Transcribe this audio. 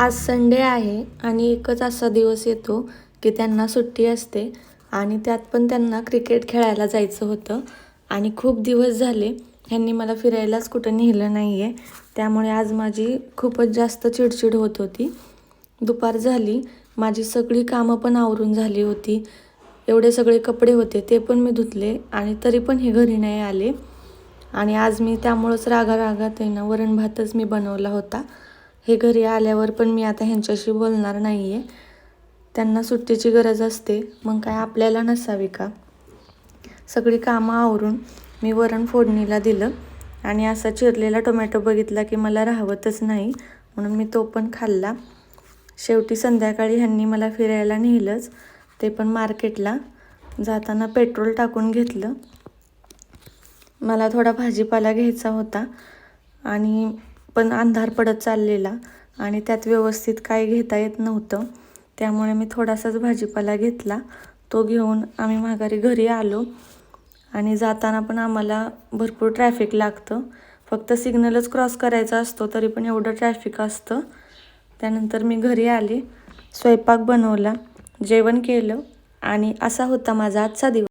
आज संडे आहे आणि एकच असा दिवस येतो की त्यांना सुट्टी असते आणि त्यात पण त्यांना क्रिकेट खेळायला जायचं होतं. आणि खूप दिवस झाले ह्यांनी मला फिरायलाच कुठं नेलं नाही आहे त्यामुळे आज माझी खूपच जास्त चिडचिड होत होती. दुपार झाली माझी सगळी कामं पण आवरून झाली होती. एवढे सगळे कपडे होते ते पण मी धुतले आणि तरी पण हे घरी नाही आले. आणि आज मी त्यामुळंच रागा रागात आहे ना वरण भातच मी बनवला होता. हे घरी आल्यावर पण मी आता ह्यांच्याशी बोलणार नाही आहे त्यांना सुट्टीची गरज असते. मग काय आपल्याला नसावी का? सगळी कामं आवरून मी वरण फोडणीला दिलं आणि असा चिरलेला टोमॅटो बघितला की मला राहवतच नाही. म्हणून मी तो पण खाल्ला. शेवटी संध्याकाळी ह्यांनी मला फिरायला नेलंच. ते पण मार्केटला. जाताना पेट्रोल टाकून घेतलं. मला थोडा भाजीपाला घ्यायचा होता आणि पण अंधार पडत चाललेला आणि त्यात व्यवस्थित काय घेता येत नव्हतं. त्यामुळे मी थोडासाच भाजीपाला घेतला. तो घेऊन आम्ही माघारी घरी आलो आणि जाताना पण आम्हाला भरपूर ट्रॅफिक लागतं. फक्त सिग्नलच क्रॉस करायचा असतो तरी पण एवढं ट्रॅफिक असतं. त्यानंतर मी घरी आले स्वयंपाक बनवला जेवण केलं आणि असा होता माझा आजचा दिवस.